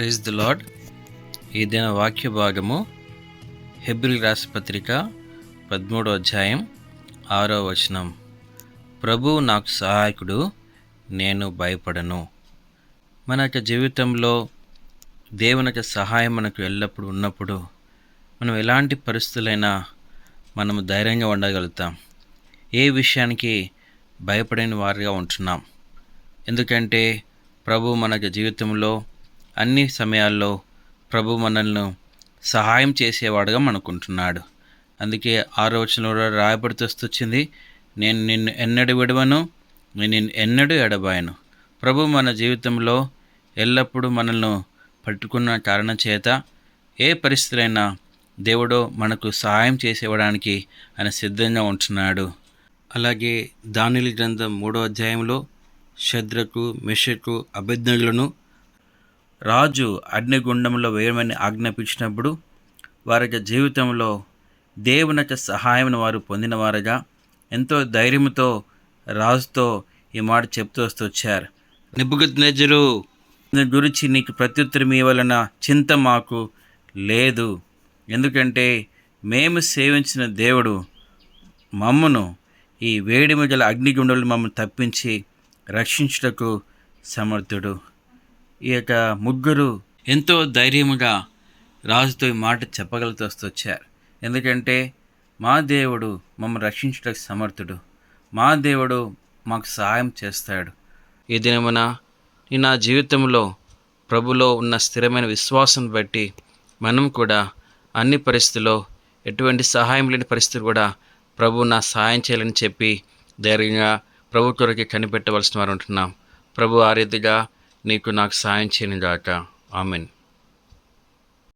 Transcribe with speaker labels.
Speaker 1: Praise the lord ఈ దిన వాక్య భాగము హెబ్రిల్ రాసపత్రిక పదమూడో అధ్యాయం ఆరో వచనం. ప్రభు నాకు సహాయకుడు నేను భయపడను. మన యొక్క జీవితంలో దేవుని యొక్క సహాయం మనకు ఎల్లప్పుడూ ఉన్నప్పుడు మనం ఎలాంటి పరిస్థితులైనా మనము ధైర్యంగా ఉండగలుగుతాం. ఏ విషయానికి భయపడని వారిగా ఉంటున్నాం. ఎందుకంటే ప్రభు మనకు జీవితంలో అన్ని సమయాల్లో ప్రభు మనల్ని సహాయం చేసేవాడుగా మనకుంటున్నాడు. అందుకే ఆలోచనలో రాయబడుతూ వచ్చింది నేను నిన్ను ఎన్నడు విడవను నేను నిన్ను ఎన్నడూ ఎడబాయను. ప్రభు మన జీవితంలో ఎల్లప్పుడూ మనల్ని పట్టుకున్న కారణం చేత ఏ పరిస్థితులైనా దేవుడు మనకు సహాయం చేసేవడానికి ఆయన సిద్ధంగా ఉంటున్నాడు. అలాగే దానిల గ్రంథం మూడో అధ్యాయంలో శద్రకు మెషకు అభిజ్ఞులను రాజు అగ్నిగుండంలో వేయమని ఆజ్ఞాపించినప్పుడు వారి యొక్క జీవితంలో దేవుని యొక్క సహాయం వారు పొందిన వారుగా ఎంతో ధైర్యంతో రాజుతో ఈ మాట చెప్తూ వస్తూ వచ్చారు. నిబుగద్నెజరు గురించి నీకు ప్రత్యుత్తరం ఇవ్వాలన్న చింత మాకు లేదు. ఎందుకంటే మేము సేవించిన దేవుడు మమ్మను ఈ వేడిమి గల అగ్నిగుండలు మమ్మల్ని తప్పించి రక్షించుటకు సమర్థుడు. ఈ యొక్క ముగ్గురు ఎంతో ధైర్యముగా రాజుతో ఈ మాట చెప్పగలుగుతూ వచ్చారు ఎందుకంటే మా దేవుడు మమ్మల్ని రక్షించుటకు సమర్థుడు. మా దేవుడు మాకు సహాయం చేస్తాడు. ఈ దినమున ఈ నా జీవితంలో ప్రభులో ఉన్న స్థిరమైన విశ్వాసం బట్టి మనం కూడా అన్ని పరిస్థితుల్లో ఎటువంటి సహాయం లేని పరిస్థితులు కూడా ప్రభు నా సహాయం చేయాలని చెప్పి ధైర్యంగా ప్రభు కొరకి కనిపెట్టవలసిన వారు ఉంటున్నాం. ప్రభు ఆ రీతిగా నీకు నాకు సాయం చేయను దాట. ఆమెన్.